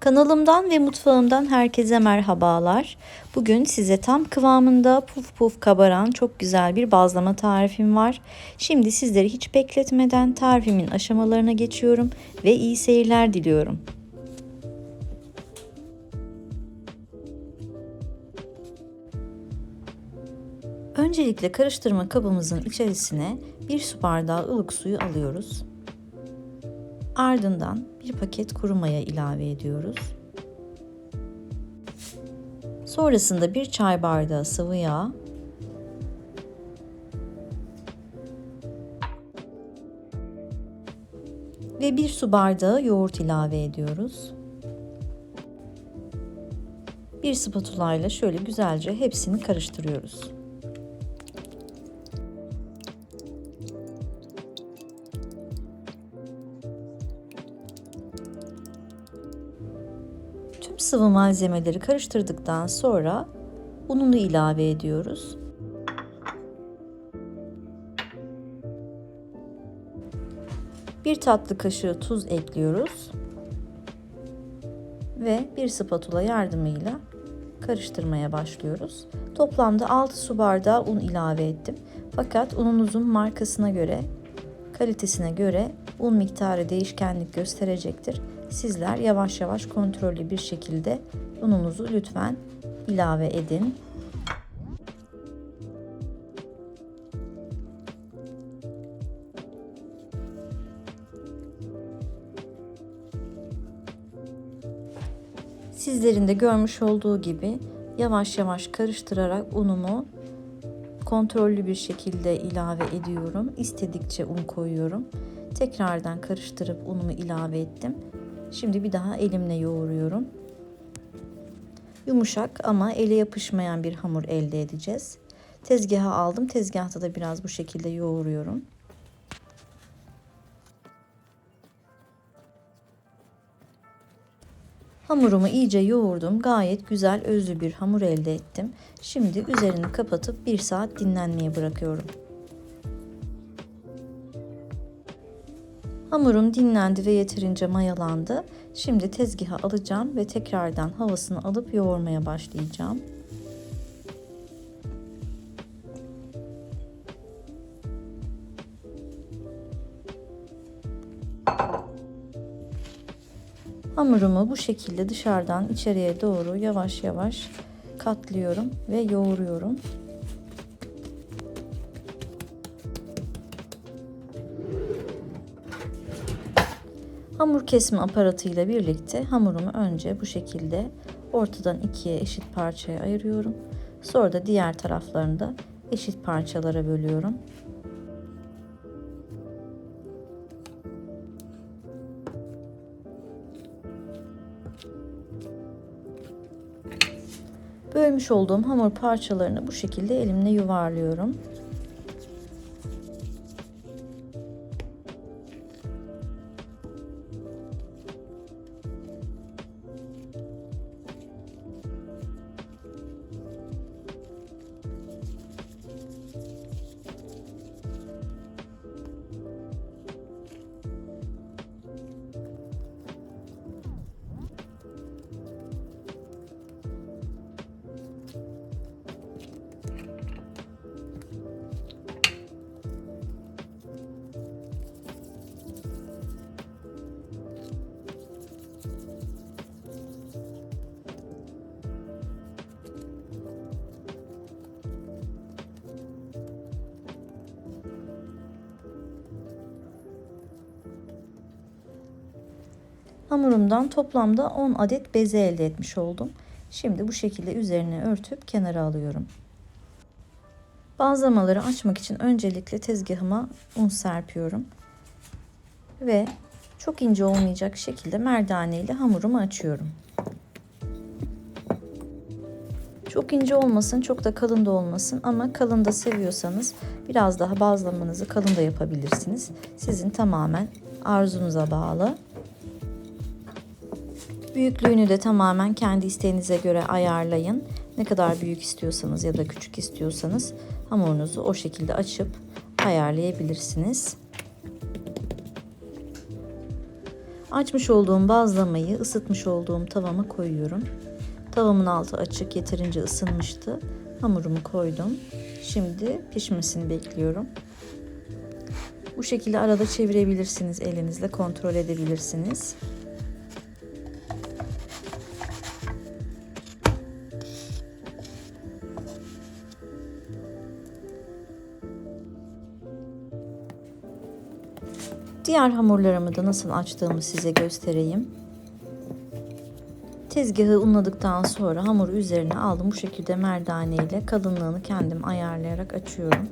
Kanalımdan ve mutfağımdan herkese merhabalar. Bugün size tam kıvamında puf puf kabaran çok güzel bir bazlama tarifim var. Şimdi sizleri hiç bekletmeden tarifimin aşamalarına geçiyorum ve iyi seyirler diliyorum. Öncelikle karıştırma kabımızın içerisine bir su bardağı ılık suyu alıyoruz. Ardından bir paket kuru maya ilave ediyoruz. Sonrasında bir çay bardağı sıvı yağ, ve bir su bardağı yoğurt ilave ediyoruz. Bir spatula ile şöyle güzelce hepsini karıştırıyoruz. Tüm sıvı malzemeleri karıştırdıktan sonra ununu ilave ediyoruz. Bir tatlı kaşığı tuz ekliyoruz. Ve bir spatula yardımıyla karıştırmaya başlıyoruz. Toplamda 6 su bardağı un ilave ettim. Fakat ununuzun markasına göre, kalitesine göre un miktarı değişkenlik gösterecektir. Sizler yavaş yavaş kontrollü bir şekilde ununuzu lütfen ilave edin. Sizlerin de görmüş olduğu gibi yavaş yavaş karıştırarak unumu kontrollü bir şekilde ilave ediyorum. İstedikçe un koyuyorum. Tekrardan karıştırıp unumu ilave ettim. Şimdi bir daha elimle yoğuruyorum. Yumuşak ama ele yapışmayan bir hamur elde edeceğiz. Tezgaha aldım. Tezgahta da biraz bu şekilde yoğuruyorum. Hamurumu iyice yoğurdum. Gayet güzel özlü bir hamur elde ettim. Şimdi üzerini kapatıp bir saat dinlenmeye bırakıyorum. Hamurum dinlendi ve yeterince mayalandı. Şimdi tezgaha alacağım ve tekrardan havasını alıp yoğurmaya başlayacağım. Hamurumu bu şekilde dışarıdan içeriye doğru yavaş yavaş katlıyorum ve yoğuruyorum. Hamur kesme aparatıyla birlikte hamurumu önce bu şekilde ortadan ikiye eşit parçaya ayırıyorum. Sonra da diğer taraflarını da eşit parçalara bölüyorum. Bölmüş olduğum hamur parçalarını bu şekilde elimle yuvarlıyorum. Hamurumdan toplamda 10 adet beze elde etmiş oldum. Şimdi bu şekilde üzerine örtüp kenara alıyorum. Bazlamaları açmak için öncelikle tezgahıma un serpiyorum. Ve çok ince olmayacak şekilde merdane ile hamurumu açıyorum. Çok ince olmasın, çok da kalın da olmasın ama kalın da seviyorsanız biraz daha bazlamanızı kalın da yapabilirsiniz. Sizin tamamen arzunuza bağlı. Büyüklüğünü de tamamen kendi isteğinize göre ayarlayın. Ne kadar büyük istiyorsanız ya da küçük istiyorsanız hamurunuzu o şekilde açıp ayarlayabilirsiniz. Açmış olduğum bazlamayı ısıtmış olduğum tavama koyuyorum. Tavamın altı açık, yeterince ısınmıştı. Hamurumu koydum. Şimdi pişmesini bekliyorum. Bu şekilde arada çevirebilirsiniz elinizle, kontrol edebilirsiniz. Diğer hamurlarımı da nasıl açtığımı size göstereyim. Tezgahı unladıktan sonra hamuru üzerine aldım. Bu şekilde merdane ile kalınlığını kendim ayarlayarak açıyorum.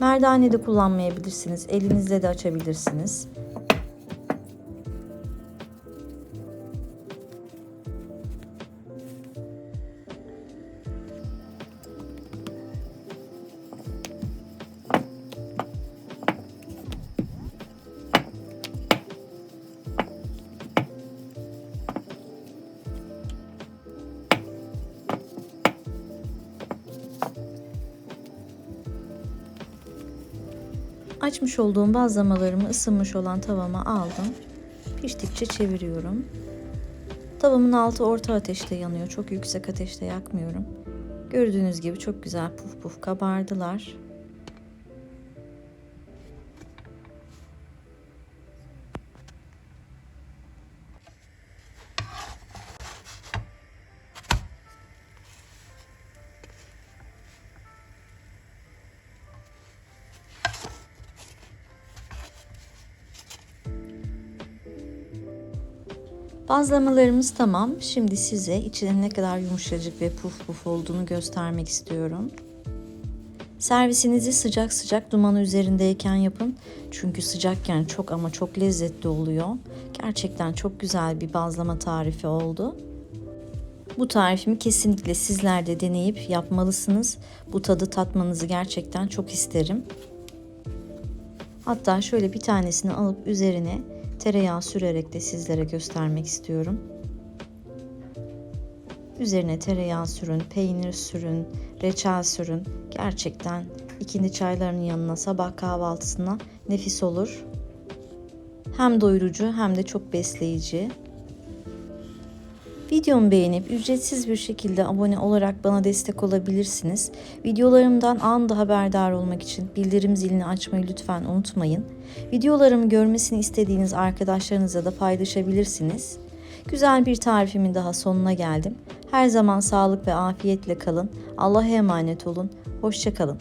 Merdane de kullanmayabilirsiniz. Elinizle de açabilirsiniz. Açmış olduğum bazlamalarımı ısınmış olan tavama aldım. Piştikçe çeviriyorum. Tavamın altı orta ateşte yanıyor. Çok yüksek ateşte yakmıyorum. Gördüğünüz gibi çok güzel puf puf kabardılar. Bazlamalarımız tamam. Şimdi size içinin ne kadar yumuşacık ve puf puf olduğunu göstermek istiyorum. Servisinizi sıcak sıcak dumanı üzerindeyken yapın. Çünkü sıcakken çok ama çok lezzetli oluyor. Gerçekten çok güzel bir bazlama tarifi oldu. Bu tarifimi kesinlikle sizler de deneyip yapmalısınız. Bu tadı tatmanızı gerçekten çok isterim. Hatta şöyle bir tanesini alıp üzerine tereyağı sürerek de sizlere göstermek istiyorum. Üzerine tereyağı sürün, peynir sürün, reçel sürün. Gerçekten ikindi çaylarının yanına sabah kahvaltısına nefis olur. Hem doyurucu hem de çok besleyici. Videomu beğenip ücretsiz bir şekilde abone olarak bana destek olabilirsiniz. Videolarımdan anında haberdar olmak için bildirim zilini açmayı lütfen unutmayın. Videolarımı görmesini istediğiniz arkadaşlarınıza da paylaşabilirsiniz. Güzel bir tarifimin daha sonuna geldim. Her zaman sağlık ve afiyetle kalın. Allah'a emanet olun. Hoşçakalın.